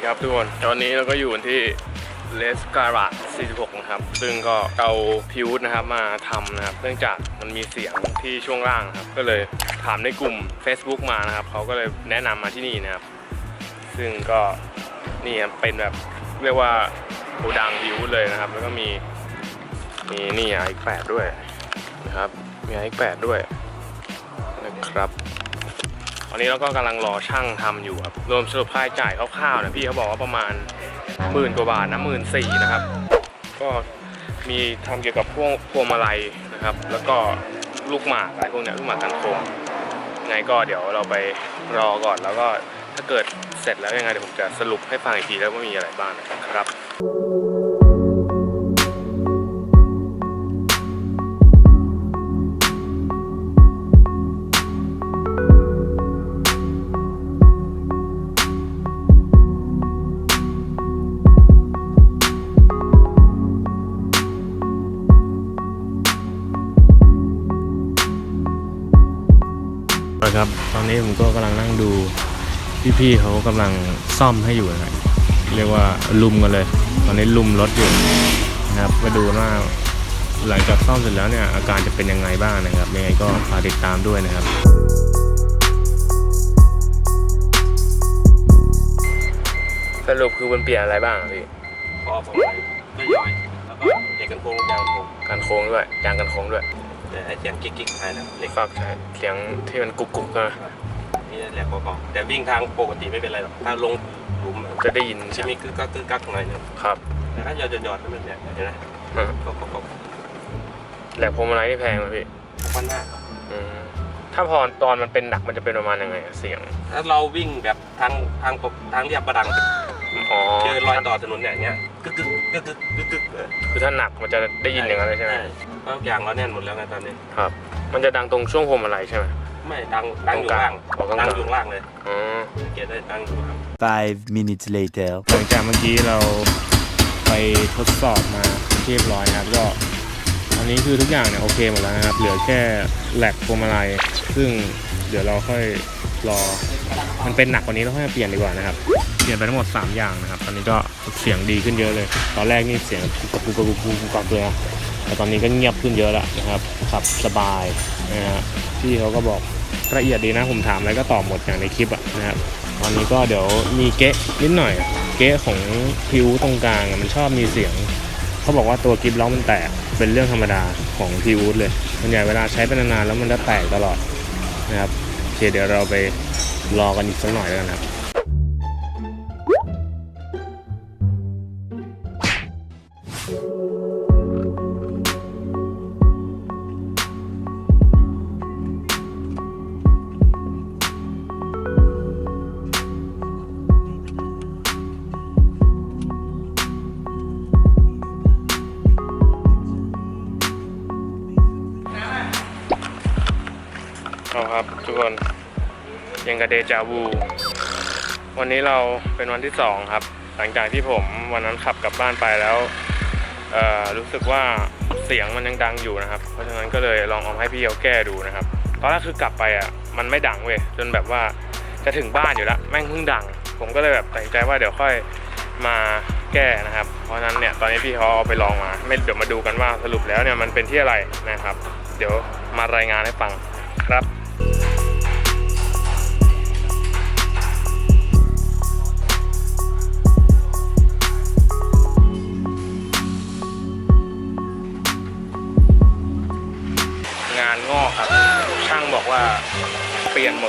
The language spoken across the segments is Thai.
ดีครับทุกคน ตอนนี้เราก็อยู่ที่เลสการ์ด46 นะครับ ซึ่งก็เอาพิวส์นะครับมาทำนะครับ เนื่องจากมันมีเสียงที่ช่วงล่างครับ ก็เลยถามในกลุ่ม Facebook มานะครับ เขาก็เลยแนะนำมาที่นี่นะครับ ซึ่งก็นี่ครับเป็นแบบเรียกว่าโกดังพิวส์เลยนะครับ แล้วก็มีมีนี่ไอแปดด้วยนะครับ มีไอแปดด้วยนะครับ ตอนนี้เราก็กำลังรอช่างทำอยู่ครับ รวมสรุปค่าใช้จ่ายคร่าวๆนะพี่เขาบอกว่าประมาณหมื่นกว่าบาทนะหมื่นสี่นะครับ ก็มีทำเกี่ยวกับพวกพวงมาลัยนะครับ แล้วก็ลูกหมากอะไรพวกเนี้ยลูกหมากกันโคงไงก็เดี๋ยวเราไปรอก่อนแล้วก็ถ้าเกิดเสร็จแล้วยังไงเดี๋ยวผมจะสรุปให้ฟังอีกทีแล้วว่ามีอะไรบ้างนะครับ ครับ ตอนนี้ผมก็กำลังนั่งดูพี่ๆเขากำลังซ่อมให้อยู่นะเรียกว่าลุมกันเลย ตอนนี้ลุมรถอยู่นะครับมาดูว่าหลังจากซ่อมเสร็จแล้วเนี่ยอาการจะเป็นยังไงบ้างนะครับยังไงก็ฝากติดตามด้วยนะครับสรุปคือมันเปลี่ยนอะไรบ้างอะพี่พอผมเลยไม่ย่อยแล้วก็เหล็กกันโค้งยางโค้งการโค้งด้วยยางกันโค้งด้วย แต่ไอ้เสียงกิ๊กกิ๊กภายนะเหล็กฝากใช้เสียงที่มันกุกกุกนะนี่แหลกเบาๆแต่วิ่งทางปกติไม่เป็นไรหรอกถ้าลงหลุมจะได้ยินจะใช่ไหมมีกึกกักกึกกักหน่อยนึงครับแต่ถ้าหยอดหยอดๆนั่นเนี่ยเห็นไหมอ่าก็ก็ก็แหลกพวงมาลัยที่แพงไหมพี่พันห้าอืมถ้าพอตอนมันเป็นหนักมันจะเป็นประมาณยังไงเสียง ถ้าเราวิ่งแบบทางทางทางเรียบประดังอ๋อเจอรอยต่อถนนเนี่ยเนี่ย กึกกึกกึกกึกกึกกึกคือถ้าหนักมันจะได้ยินอย่างนั้นเลยใช่ไหมเพราะยางเราแน่นหมดแล้วไงตอนนี้ครับ มันจะดังตรงช่วงพวงมาลัยใช่ไหมไม่ดังดังอยู่ล่างดังอยู่ล่างเลยอ๋อสังเกตได้ดังอยู่ล่าง Five minutes later. หลังจากเมื่อกี้เราไปทดสอบมาเรียบร้อยนะครับก็ตอนนี้คือทุกอย่างเนี่ยโอเคหมดแล้วนะครับ เหลือแค่แหลกพวงมาลัยซึ่ง เดี๋ยวเราค่อยรอ มันเป็นหนักกว่านี้เราค่อยมาเปลี่ยนดีกว่านะครับ เปลี่ยนไปทั้งหมด 3 อย่างนะครับ ตอนนี้ก็เสียงดีขึ้นเยอะเลย ตอนแรกนี่เสียงกุกกุกกุกกุกกุกกุกกุกเลยนะแต่ตอนนี้ก็เงียบขึ้นเยอะแล้วนะครับขับสบายนะฮะพี่เขาก็บอกละเอียดดีนะ ผมถามอะไรก็ตอบหมดอย่างในคลิปอะนะครับตอนนี้ก็เดี๋ยวมีเกะนิดหน่อย เกะของพิวตรงกลางมันชอบมีเสียงเขาบอกว่าตัวกิฟล้อมันแตกเป็นเรื่องธรรมดาของพิวเลยมันใหญ่เวลาใช้ไปนานๆแล้วมันจะแตกตลอด นะครับโอเคเดี๋ยวเราไปรอกันอีกสักหน่อยแล้วกันครับ เอาครับทุกคนยังกระเดจาวู วันนี้เราเป็นวันที่สองครับ หลังจากที่ผมวันนั้นขับกลับบ้านไปแล้วรู้สึกว่าเสียงมันยังดังอยู่นะครับ เพราะฉะนั้นก็เลยลองเอาให้พี่เขาแก้ดูนะครับ ตอนแรกคือกลับไปอะมันไม่ดังเว้ยจนแบบว่าจะถึงบ้านอยู่แล้วแม่งเพิ่งดัง ผมก็เลยแบบตัดใจว่าเดี๋ยวค่อยมาแก้นะครับ เพราะฉะนั้นเนี่ยตอนนี้พี่เขาเอาไปลองมาไม่เดี๋ยวมาดูกันว่าสรุปแล้วเนี่ยมันเป็นที่อะไรนะครับ เดี๋ยวมารายงานให้ฟังครับ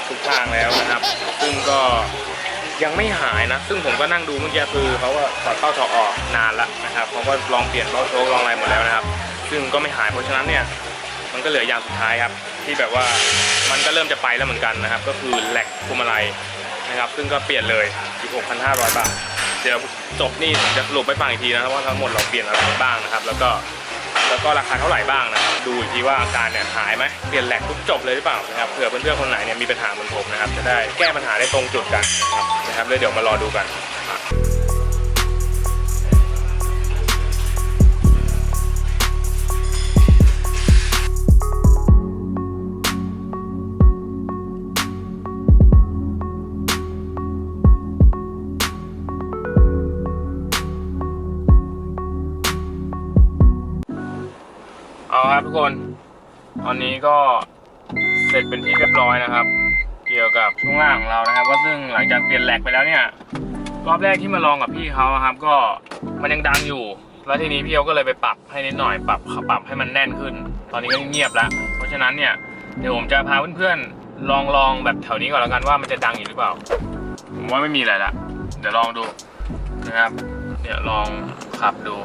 เปลี่ยนหมดทุกทางแล้วนะครับ ซึ่งก็ยังไม่หายนะ ซึ่งผมก็นั่งดูเมื่อกี้คือเขาก็ถอดเข้าถอดออกนานละนะครับเขาก็ลองเปลี่ยนเบ้าโชคลองอะไรหมดแล้วนะครับ ซึ่งก็ไม่หายเพราะฉะนั้นเนี่ยมันก็เหลืออยางสุดท้ายครับที่แบบว่ามันก็เริ่มจะไปแล้วเหมือนกันนะครับ ก็คือแหลกพวงมาลัยนะครับ ซึ่งก็เปลี่ยนเลย 16,500 บาท เดี๋ยวจบนี่จะสรุปไปฟังอีกทีนะครับว่าทั้งหมดเราเปลี่ยนอะไรบ้างนะครับ แล้วก็ แล้วก็ราคาเท่าไหร่บ้างนะครับดูอีกทีว่าอาการเนี่ยหายไหมเปลี่ยนแหลกทุกจบเลยหรือเปล่านะครับเผื่อเพื่อนๆคนไหนเนี่ยมีปัญหาเหมือนผมนะครับจะได้แก้ปัญหาได้ตรงจุดกันนะครับนะครับแล้วเดี๋ยวมารอดูกัน อนนี้ก็เสร็จเป็นที่เรียบร้อยนะครับ เกี่ยวกับช่วงล่างของเรานะครับว่าซึ่งหลังจากเปลี่ยนแหลกไปแล้วเนี่ย รอบแรกที่มาลองกับพี่เขาครับ ก็มันยังดังอยู่ แล้วทีนี้พี่เขาก็เลยไปปรับให้นิดหน่อยปรับปรับให้มันแน่นขึ้น ตอนนี้ก็เงียบแล้ว เพราะฉะนั้นเนี่ยเดี๋ยวผมจะพาเพื่อนๆลองลองแบบแถวนี้ก่อนแล้วกันว่ามันจะดังอยู่หรือเปล่าผมว่าไม่มีอะไรละเดี๋ยวลองดูนะครับเนี่ยลองขับดู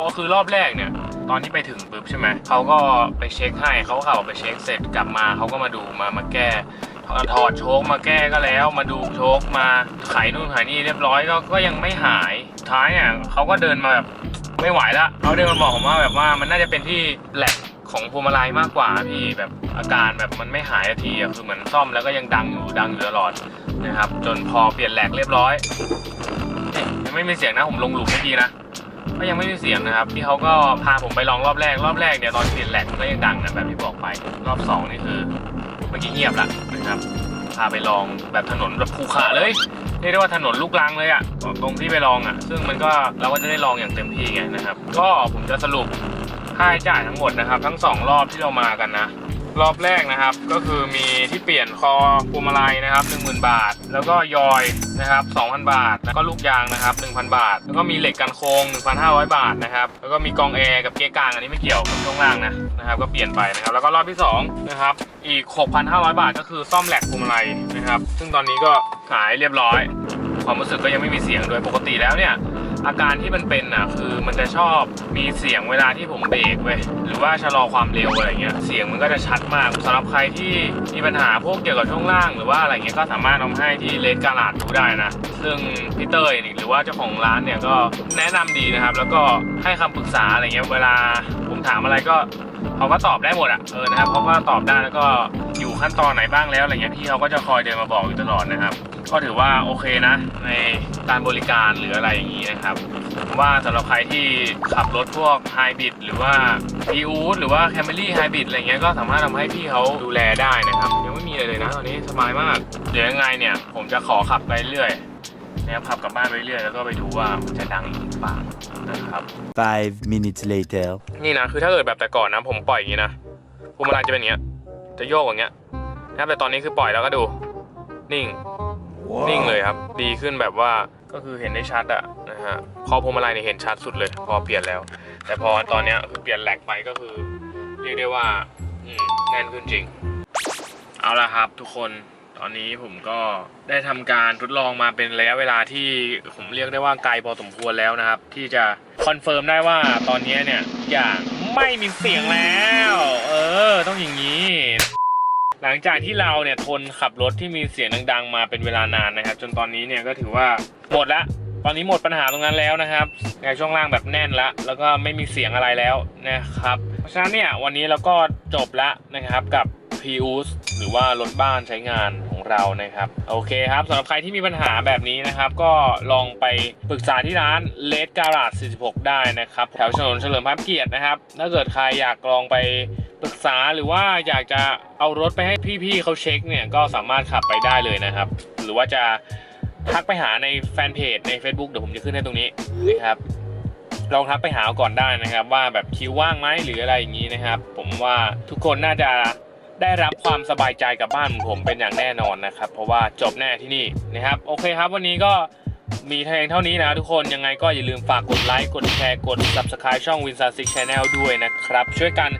ก็คือรอบแรกเนี่ย ตอนที่ไปถึงปุ๊บใช่ไหมเขาก็ไปเช็คให้เขาก็ขับไปเช็คเสร็จกลับมาเขาก็มาดูมามาแก้ถอดโชคมาแก้ก็แล้วมาดูโชคมาไขนู่นไขนี่เรียบร้อยก็ก็ยังไม่หายท้ายเนี่ยเขาก็เดินมาแบบไม่ไหวละเขาเดินมาบอกผมว่าแบบว่ามันน่าจะเป็นที่แหลกของพวงมาลัยมากกว่าพี่แบบอาการแบบมันไม่หายทีอะคือเหมือนซ่อมแล้วก็ยังดังอยู่ดังอยู่ตลอดนะครับ จนพอเปลี่ยนแหลกเรียบร้อยยังไม่มีเสียงนะผมลงหลุมไม่ดีนะ ก็ยังไม่มีเสียงนะครับที่เขาก็พาผมไปลองรอบแรกรอบแรกเนี่ยตอนเปลี่ยนแหลกมันก็ยังดังนะแบบที่บอกไปรอบสองนี่คือเมื่อกี้เงียบละนะครับพาไปลองแบบถนนแบบภูเขาเลยเรียกได้ว่าถนนลูกรังเลยอะ่ะตรงที่ไปลองอะ่ะ ซึ่งมันก็เราก็จะได้ลองอย่างเต็มที่ไงนะครับ ก็ผมจะสรุปค่าใช้จ่ายทั้งหมดนะครับ ทั้งสองรอบที่เรามากันนะ รอบแรกนะครับก็คือมีที่เปลี่ยนคอพวงมาลัยนะครับ 10,000 บาท แล้วก็ยอยนะครับ 2,000 บาท แล้วก็ลูกยางนะครับ 1,000 บาท แล้วก็มีเหล็กกันโค้ง 1,500 บาทนะครับ แล้วก็มีกองแอร์กับเกียร์กลางอันนี้ไม่เกี่ยวกับช่วงล่างนะนะครับ ก็เปลี่ยนไปนะครับ แล้วก็รอบที่สองนะครับอีก 6,500 บาท ก็คือซ่อมแหลกพวงมาลัยนะครับ ซึ่งตอนนี้ก็ขายเรียบร้อย ความรู้สึกก็ยังไม่มีเสียงโดยปกติแล้วเนี่ย อาการที่มันเป็นอะคือมันจะชอบมีเสียงเวลาที่ผมเบรกเว้ยหรือว่าชะลอความเร็วอะไรเงี้ยเสียงมันก็จะชัดมากสำหรับใครที่มีปัญหาพวกเกี่ยวกับช่วงล่าง หรือว่าอะไรเงี้ยก็สามารถเอาให้ที่เลนการาดดูได้นะซึ่งพี่เตยหรือว่าเจ้าของร้านเนี่ยก็แนะนำดีนะครับ แล้วก็ให้คำปรึกษาอะไรเงี้ยเวลาผมถามอะไรก็เขาก็ตอบได้หมดอะเออนะครับเขาก็ตอบได้แล้วก็อยู่ขั้นตอนไหนบ้างแล้วอะไรเงี้ยพี่เขาก็จะคอยเดินมาบอกอยู่ตลอดนะครับ ก็ถือว่าโอเคนะ ในการบริการหรืออะไรอย่างนี้นะครับผมว่าสำหรับใครที่ขับรถพวกไฮบริดหรือว่าอีอูดหรือว่าแคมเ r รี่ไฮบริดอะไรเงี้ยก็สามารถทำให้พี่เขาดูแลได้นะครับ ยังไม่มีอะไรเลยนะตอนนี้สบายมาก เดี๋ยวยังไงเนี่ย ผมจะขอขับไปเรื่อยนะครับขับกลับบ้านไปเรื่อยแล้วก็ไปดูว่ามันจะดังอีกหรือเปล่านะครับ Five minutes later. นี่นะคือถ้าเกิดแบบแต่ก่อนนะผมปล่อยอย่างนี้นะพวงมาลัยจะเป็นอย่างเงี้ยจะโยกอย่างเงี้ยนะครับแต่ตอนนี้คือปล่อยแล้วก็ดูนิ่ง นิ่งเลยครับ ดีขึ้นแบบว่าก็คือเห็นได้ชัดอะนะฮะพอพวงมาลัยเนี่ยเห็นชัดสุดเลย พอเปลี่ยนแล้ว แต่พอตอนเนี้ยคือเปลี่ยนแหลกไปก็คือเรียกได้ว่าอืมแน่นขึ้นจริง เอาละครับทุกคนตอนนี้ผมก็ได้ทำการทดลองมาเป็นระยะเวลาที่ผมเรียกได้ว่าไกลพอสมควรแล้วนะครับ ที่จะคอนเฟิร์มได้ว่าตอนนี้เนี่ยอย่างไม่มีเสียงแล้ว เออ ต้องอย่างนี้ หลังจากที่เราเนี่ยทนขับรถที่มีเสียงดัง ๆ มาเป็นเวลานานนะครับ จนตอนนี้เนี่ยก็ถือว่าหมดละตอนนี้หมดปัญหาตรงนั้นแล้วนะครับในช่วงล่างแบบแน่นละแล้วก็ไม่มีเสียงอะไรแล้วนะครับ เพราะฉะนั้นเนี่ยวันนี้เราก็จบละนะครับกับ p r i u s หรือว่ารถบ้านใช้งานของเรานะครับ โอเคครับสำหรับใครที่มีปัญหาแบบนี้นะครับ ก็ลองไปปรึกษาที่ร้าน Red Garage 46 ได้นะครับ แถวถนนเฉลิมพระเกียรตินะครับ ถ้าเกิดใครอยากลองไปปรึก ษาหรือว่าอยากจะเอารถไปให้พี่ๆเขาเช็คเนี่ยก็สามารถขับไปได้เลยนะครับ หรือว่าจะทักไปหาในแฟนเพจใน Facebook เดี๋ยวผมจะขึ้นให้ตรงนี้นะครับลองทักไปหาก่อนได้นะครับ ว่าแบบคิวว่างไหมหรืออะไรอย่างนี้นะครับ ผมว่าทุกคนน่าจะได้รับความสบายใจกับบ้านผมเป็นอย่างแน่นอนนะครับ เพราะว่าจบแน่ที่นี่นะครับ โอเคครับ วันนี้ก็มีเพียงเท่านี้นะทุกคนยังไงก็อย่าลืมฝากกดไลค์กดแชร์กด subscribe ช่อง w i n s a s i c Channel ด้วยนะครับ ช่วยกัน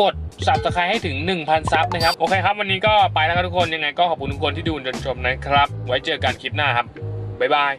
กด subscribe ให้ถึง 1,000 ซับนะครับ โอเคครับ วันนี้ก็ไปแล้วครับทุกคนยังไงก็ขอบคุณทุกคนที่ดูจนจบนะครับ ไว้เจอกันคลิปหน้าครับ บ๊ายบาย